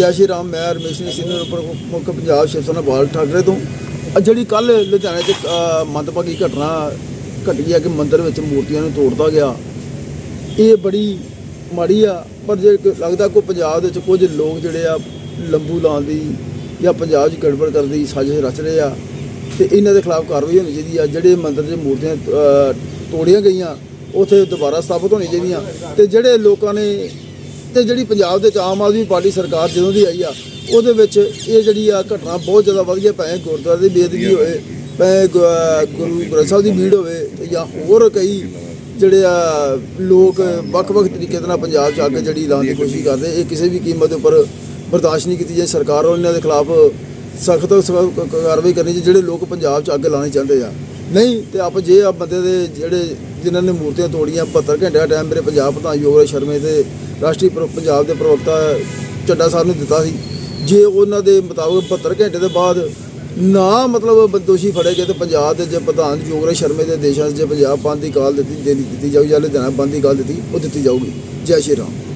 ਜੈ ਸ਼੍ਰੀ ਰਾਮ ਮੈਂ ਰਮੇਸ਼ ਨੇ ਸੀਨੀਅਰ ਉੱਪਰ ਪੰਜਾਬ ਸ਼ਿਵ ਸੈਨਾ ਬਾਲ ਠਾਕਰੇ ਤੋਂ। ਆਹ ਜਿਹੜੀ ਕੱਲ ਲੁਧਿਆਣੇ 'ਚ ਮੰਦਭਾਗੀ ਘਟਨਾ ਘਟੀ ਹੈ ਕਿ ਮੰਦਿਰ ਵਿੱਚ ਮੂਰਤੀਆਂ ਨੂੰ ਤੋੜਦਾ ਗਿਆ। ਇਹ ਬੜੀ ਮਾੜੀ ਆ ਪਰ ਜੇ ਲੱਗਦਾ ਕੋਈ ਪੰਜਾਬ ਦੇ ਵਿੱਚ ਕੁਝ ਲੋਕ ਜਿਹੜੇ ਆ ਲੰਬੂ ਲਾਉਣ ਦੀ ਜਾਂ ਪੰਜਾਬ 'ਚ ਗੜਬੜ ਕਰਨ ਦੀ ਸਾਜ਼ਿਸ਼ ਰਚ ਰਹੇ ਆ ਤੇ ਇਹਨਾਂ ਦੇ ਖਿਲਾਫ ਕਾਰਵਾਈ ਹੋਣੀ ਚਾਹੀਦੀ ਆ। ਜਿਹੜੇ ਮੰਦਿਰ 'ਚ ਮੂਰਤੀਆਂ ਅਹ, ਤੋੜੀਆਂ ਗਈਆਂ ਉਥੇ ਦੁਬਾਰਾ ਸਥਾਪਿਤ ਹੋਣੀ ਚਾਹੀਦੀਆਂ। ਤੇ ਜਿਹੜੇ ਲੋਕਾਂ ਨੇ ਤੇ ਜਿਹੜੀ ਪੰਜਾਬ ਦੇ ਵਿੱਚ ਆਮ ਆਦਮੀ ਪਾਰਟੀ ਸਰਕਾਰ ਜਦੋਂ ਦੀ ਆਈ ਆ, ਉਹਦੇ ਵਿੱਚ ਇਹ ਜਿਹੜੀ ਆ ਘਟਨਾ ਬਹੁਤ ਜ਼ਿਆਦਾ ਵਧ ਗਈ ਭਾਵੇਂ ਗੁਰਦੁਆਰੇ ਦੀ ਬੇਦਗੀ ਹੋਵੇ, ਭਾਵੇਂ ਗੁਰੂ ਗ੍ਰੰਥ ਸਾਹਿਬ ਦੀ ਭੀੜ ਹੋਵੇ ਜਾਂ ਹੋਰ ਕਈ ਜਿਹੜੇ ਆ ਲੋਕ ਵੱਖ-ਵੱਖ ਤਰੀਕੇ ਦੇ ਨਾਲ ਪੰਜਾਬ 'ਚ ਆ ਕੇ ਜਿਹੜੀ ਲਾਉਣ ਦੀ ਕੋਸ਼ਿਸ਼ ਕਰਦੇ, ਇਹ ਕਿਸੇ ਵੀ ਕੀਮਤ ਦੇ ਉੱਪਰ ਬਰਦਾਸ਼ਤ ਨਹੀਂ ਕੀਤੀ ਜਾਏ। ਸਰਕਾਰ ਵੱਲੋਂ ਇਹਨਾਂ ਦੇ ਖਿਲਾਫ ਸਖਤ ਕਾਰਵਾਈ ਕਰਨੀ ਚਾਹੀਦੀ ਜਿਹੜੇ ਲੋਕ ਪੰਜਾਬ 'ਚ ਅੱਗ ਲਾਉਣੀ ਚਾਹੁੰਦੇ ਆ। ਨਹੀਂ, ਤੇ ਆਪ ਜੇ ਆ ਬੰਦੇ ਦੇ ਜਿਹੜੇ ਜਿਨ੍ਹਾਂ ਨੇ ਮੂਰਤੀਆਂ ਤੋੜੀਆਂ 72 ਘੰਟੇ ਦਾ ਟਾਈਮ ਮੇਰੇ ਪੰਜਾਬ ਪ੍ਰਧਾਨ ਯੋਗਰਾਜ ਸ਼ਰਮੇ ਤੇ ਰਾਸ਼ਟਰੀ ਪ੍ਰ- ਪੰਜਾਬ ਦੇ ਪ੍ਰਵਕਤਾ ਚੱਡਾ ਸਾਹਿਬ ਨੇ ਦਿੱਤਾ ਸੀ। ਜੇ ਉਹਨਾਂ ਦੇ ਮੁਤਾਬਕ 72 ਘੰਟੇ ਦੇ ਬਾਅਦ ਨਾ ਮਤਲਬ ਦੋਸ਼ੀ ਫੜੇ ਗਏ ਤੇ ਪੰਜਾਬ ਦੇ ਜੇ ਪ੍ਰਧਾਨ ਯੋਗਰਾਜ ਸ਼ਰਮੇ ਦੇ ਦੇਸ਼ਾਂ 'ਚ ਜੇ ਪੰਜਾਬ ਬੰਦ ਦੀ ਕਾਲ ਦਿੱਤੀ ਦੇਣੀ ਦਿੱਤੀ ਜਾਊਗੀ ਜਾਂ ਲੁਧਿਆਣਾ ਬੰਦ ਦੀ ਕਾਲ ਦਿੱਤੀ ਉਹ ਦਿੱਤੀ ਜਾਊਗੀ। ਜੈ ਸ਼੍ਰੀ ਰਾਮ।